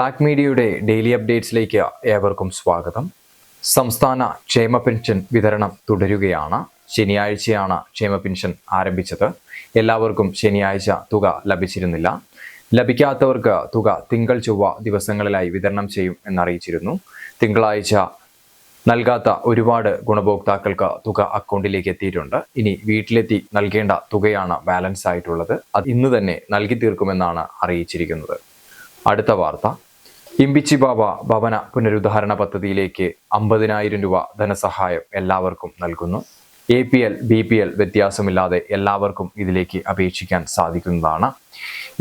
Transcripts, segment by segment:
Black മീഡിയയുടെ daily അപ്ഡേറ്റ്സിലേക്ക് ഏവർക്കും സ്വാഗതം. സംസ്ഥാന ക്ഷേമ പെൻഷൻ വിതരണം തുടരുകയാണ്. ശനിയാഴ്ചയാണ് ക്ഷേമ പെൻഷൻ ആരംഭിച്ചത്. എല്ലാവർക്കും ശനിയാഴ്ച തുക ലഭിച്ചിരുന്നില്ല. ലഭിക്കാത്തവർക്ക് തുക തിങ്കൾ ചൊവ്വ ദിവസങ്ങളിലായി വിതരണം ചെയ്യും എന്നറിയിച്ചിരുന്നു. തിങ്കളാഴ്ച നൽകാത്ത ഒരുപാട് ഗുണഭോക്താക്കൾക്ക് തുക അക്കൗണ്ടിലേക്ക് എത്തിയിട്ടുണ്ട്. ഇനി വീട്ടിലെത്തി നൽകേണ്ട തുകയാണ് ബാലൻസ് ആയിട്ടുള്ളത്. അത് ഇന്ന് തന്നെ നൽകി തീർക്കുമെന്നാണ് അറിയിച്ചിരിക്കുന്നത്. അടുത്ത വാർത്ത. ഇമ്പിച്ചി ബാബ ഭവന പുനരുദ്ധാരണ പദ്ധതിയിലേക്ക് അമ്പതിനായിരം രൂപ ധനസഹായം എല്ലാവർക്കും നൽകുന്നു. A P L B P L വ്യത്യാസമില്ലാതെ എല്ലാവർക്കും ഇതിലേക്ക് അപേക്ഷിക്കാൻ സാധിക്കുന്നതാണ്.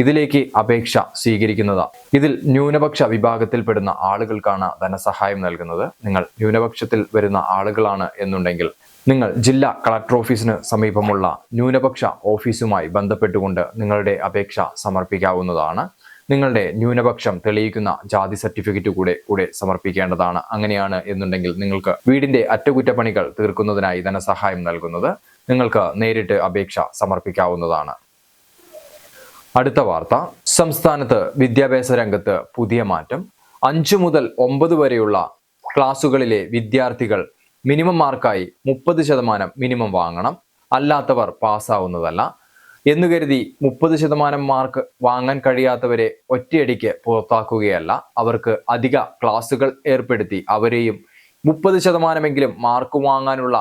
ഇതിലേക്ക് അപേക്ഷ സ്വീകരിക്കുന്നത് ഇതിൽ ന്യൂനപക്ഷ വിഭാഗത്തിൽപ്പെടുന്ന ആളുകൾക്കാണ് ധനസഹായം നൽകുന്നത്. നിങ്ങൾ ന്യൂനപക്ഷത്തിൽ വരുന്ന ആളുകളാണ് എന്നുണ്ടെങ്കിൽ നിങ്ങൾ ജില്ലാ കളക്ടർ ഓഫീസിന് സമീപമുള്ള ന്യൂനപക്ഷ ഓഫീസുമായി ബന്ധപ്പെട്ടുകൊണ്ട് നിങ്ങളുടെ അപേക്ഷ സമർപ്പിക്കാവുന്നതാണ്. നിങ്ങളുടെ ന്യൂനപക്ഷം തെളിയിക്കുന്ന ജാതി സർട്ടിഫിക്കറ്റ് കൂടെ കൂടെ സമർപ്പിക്കേണ്ടതാണ്. അങ്ങനെയാണ് എന്നുണ്ടെങ്കിൽ നിങ്ങൾക്ക് വീടിന്റെ അറ്റകുറ്റപ്പണികൾ തീർക്കുന്നതിനായി ധനസഹായം നൽകുന്നത് നിങ്ങൾക്ക് നേരിട്ട് അപേക്ഷ സമർപ്പിക്കാവുന്നതാണ്. അടുത്ത വാർത്ത. സംസ്ഥാനത്ത് വിദ്യാഭ്യാസ രംഗത്ത് പുതിയ മാറ്റം. അഞ്ചു മുതൽ ഒമ്പത് വരെയുള്ള ക്ലാസുകളിലെ വിദ്യാർത്ഥികൾ മിനിമം മാർക്കായി മുപ്പത് ശതമാനം മിനിമം വാങ്ങണം. അല്ലാത്തവർ പാസ്സാവുന്നതല്ല. എന്ന് കരുതി മുപ്പത് ശതമാനം മാർക്ക് വാങ്ങാൻ കഴിയാത്തവരെ ഒറ്റയടിക്ക് പുറത്താക്കുകയല്ല. അവർക്ക് അധിക ക്ലാസുകൾ ഏർപ്പെടുത്തി അവരെയും മുപ്പത് ശതമാനമെങ്കിലും മാർക്ക് വാങ്ങാനുള്ള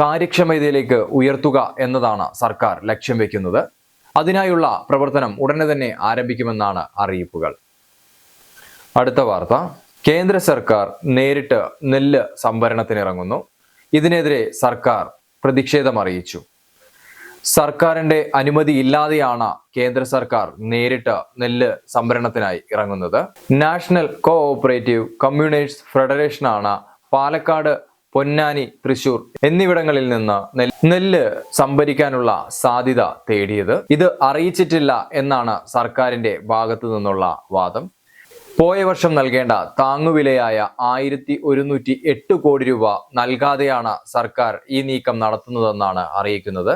കാര്യക്ഷമതയിലേക്ക് ഉയർത്തുക എന്നതാണ് സർക്കാർ ലക്ഷ്യം വെക്കുന്നത്. അതിനായുള്ള പ്രവർത്തനം ഉടനെ തന്നെ ആരംഭിക്കുമെന്നാണ് അറിയിപ്പുകൾ. അടുത്ത വാർത്ത. കേന്ദ്ര സർക്കാർ നേരിട്ട് നെല്ല് സംഭരണത്തിനിറങ്ങുന്നു. ഇതിനെതിരെ സർക്കാർ പ്രതിഷേധം അറിയിച്ചു. സർക്കാരിന്റെ അനുമതിയില്ലാതെയാണ് കേന്ദ്ര സർക്കാർ നേരിട്ട് നെല്ല് സംഭരണത്തിനായി ഇറങ്ങുന്നത്. നാഷണൽ കോ ഓപ്പറേറ്റീവ് കമ്മ്യൂണേഴ്സ് ഫെഡറേഷനാണ് പാലക്കാട് പൊന്നാനി തൃശൂർ എന്നിവിടങ്ങളിൽ നിന്ന് നെല്ല് സംഭരിക്കാനുള്ള സാധ്യത തേടിയത്. ഇത് അറിയിച്ചിട്ടില്ല എന്നാണ് സർക്കാരിന്റെ ഭാഗത്തു നിന്നുള്ള വാദം. പോയ വർഷം നൽകേണ്ട താങ്ങുവിലയായ ആയിരത്തി ഒരുന്നൂറ്റി എട്ട് കോടി രൂപ നൽകാതെയാണ് സർക്കാർ ഈ നീക്കം നടത്തുന്നതെന്നാണ് അറിയിക്കുന്നത്.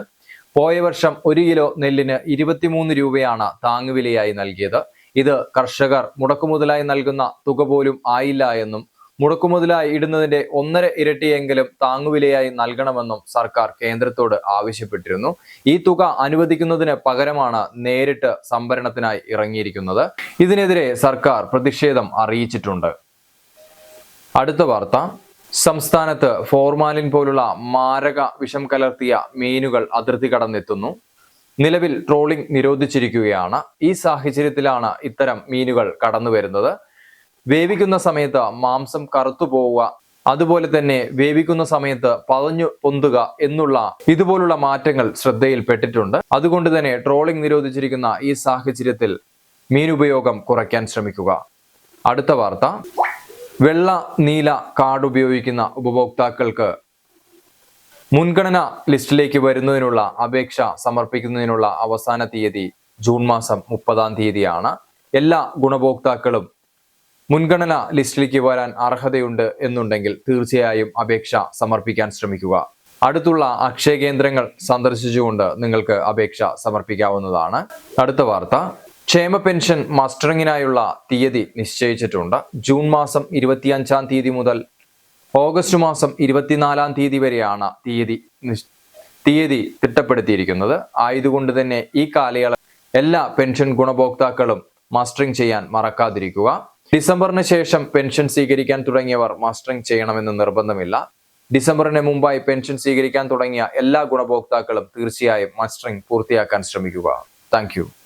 പോയ വർഷം ഒരു കിലോ നെല്ലിന് ഇരുപത്തിമൂന്ന് രൂപയാണ് താങ്ങുവിലയായി നൽകിയത്. ഇത് കർഷകർ മുടക്കുമുതലായി നൽകുന്ന തുക പോലും ആയില്ല എന്നും മുടക്കുമുതലായി ഇടുന്നതിന്റെ ഒന്നര ഇരട്ടിയെങ്കിലും താങ്ങുവിലയായി നൽകണമെന്നും സർക്കാർ കേന്ദ്രത്തോട് ആവശ്യപ്പെട്ടിരുന്നു. ഈ തുക അനുവദിക്കുന്നതിന് പകരമാണ് നേരിട്ട് സംഭരണത്തിനായി ഇറങ്ങിയിരിക്കുന്നത്. ഇതിനെതിരെ സർക്കാർ പ്രതിഷേധം അറിയിച്ചിട്ടുണ്ട്. അടുത്ത വാർത്ത. സംസ്ഥാനത്ത് ഫോർമാലിൻ പോലുള്ള മാരക വിഷം കലർത്തിയ മീനുകൾ അതിർത്തി കടന്നെത്തുന്നു. നിലവിൽ ട്രോളിംഗ് നിരോധിച്ചിരിക്കുകയാണ്. ഈ സാഹചര്യത്തിലാണ് ഇത്തരം മീനുകൾ കടന്നു വരുന്നത് വേവിക്കുന്ന സമയത്ത് മാംസം കറുത്തു പോവുക അതുപോലെ തന്നെ വേവിക്കുന്ന സമയത്ത് പതഞ്ഞു പൊന്തുക എന്നുള്ള ഇതുപോലുള്ള മാറ്റങ്ങൾ ശ്രദ്ധയിൽപ്പെട്ടിട്ടുണ്ട്. അതുകൊണ്ട് തന്നെ ട്രോളിംഗ് നിരോധിച്ചിരിക്കുന്ന ഈ സാഹചര്യത്തിൽ മീനുപയോഗം കുറയ്ക്കാൻ ശ്രമിക്കുക. അടുത്ത വാർത്ത. വെള്ള നീല കാർഡ് ഉപയോഗിക്കുന്ന ഉപഭോക്താക്കൾക്ക് മുൻഗണന ലിസ്റ്റിലേക്ക് വരുന്നതിനുള്ള അപേക്ഷ സമർപ്പിക്കുന്നതിനുള്ള അവസാന തീയതി ജൂൺ മാസം മുപ്പതാം തീയതിയാണ്. എല്ലാ ഗുണഭോക്താക്കളും മുൻഗണന ലിസ്റ്റിലേക്ക് വരാൻ അർഹതയുണ്ട് എന്നുണ്ടെങ്കിൽ തീർച്ചയായും അപേക്ഷ സമർപ്പിക്കാൻ ശ്രമിക്കുക. അടുത്തുള്ള അക്ഷയ കേന്ദ്രങ്ങൾ സന്ദർശിച്ചുകൊണ്ട് നിങ്ങൾക്ക് അപേക്ഷ സമർപ്പിക്കാവുന്നതാണ്. അടുത്ത വാർത്ത. ക്ഷേമ പെൻഷൻ മസ്റ്ററിങ്ങിനായുള്ള തീയതി നിശ്ചയിച്ചിട്ടുണ്ട്. ജൂൺ മാസം ഇരുപത്തിയഞ്ചാം തീയതി മുതൽ ഓഗസ്റ്റ് മാസം ഇരുപത്തിനാലാം തീയതി വരെയാണ് തീയതി തീയതി തിട്ടപ്പെടുത്തിയിരിക്കുന്നത്. ആയതുകൊണ്ട് തന്നെ ഈ കാലയളവിൽ എല്ലാ പെൻഷൻ ഗുണഭോക്താക്കളും മസ്റ്ററിംഗ് ചെയ്യാൻ മറക്കാതിരിക്കുക. ഡിസംബറിന് ശേഷം പെൻഷൻ സ്വീകരിക്കാൻ തുടങ്ങിയവർ മസ്റ്ററിംഗ് ചെയ്യണമെന്ന് നിർബന്ധമില്ല. ഡിസംബറിന് മുമ്പായി പെൻഷൻ സ്വീകരിക്കാൻ തുടങ്ങിയ എല്ലാ ഗുണഭോക്താക്കളും തീർച്ചയായും മസ്റ്ററിംഗ് പൂർത്തിയാക്കാൻ ശ്രമിക്കുക. താങ്ക്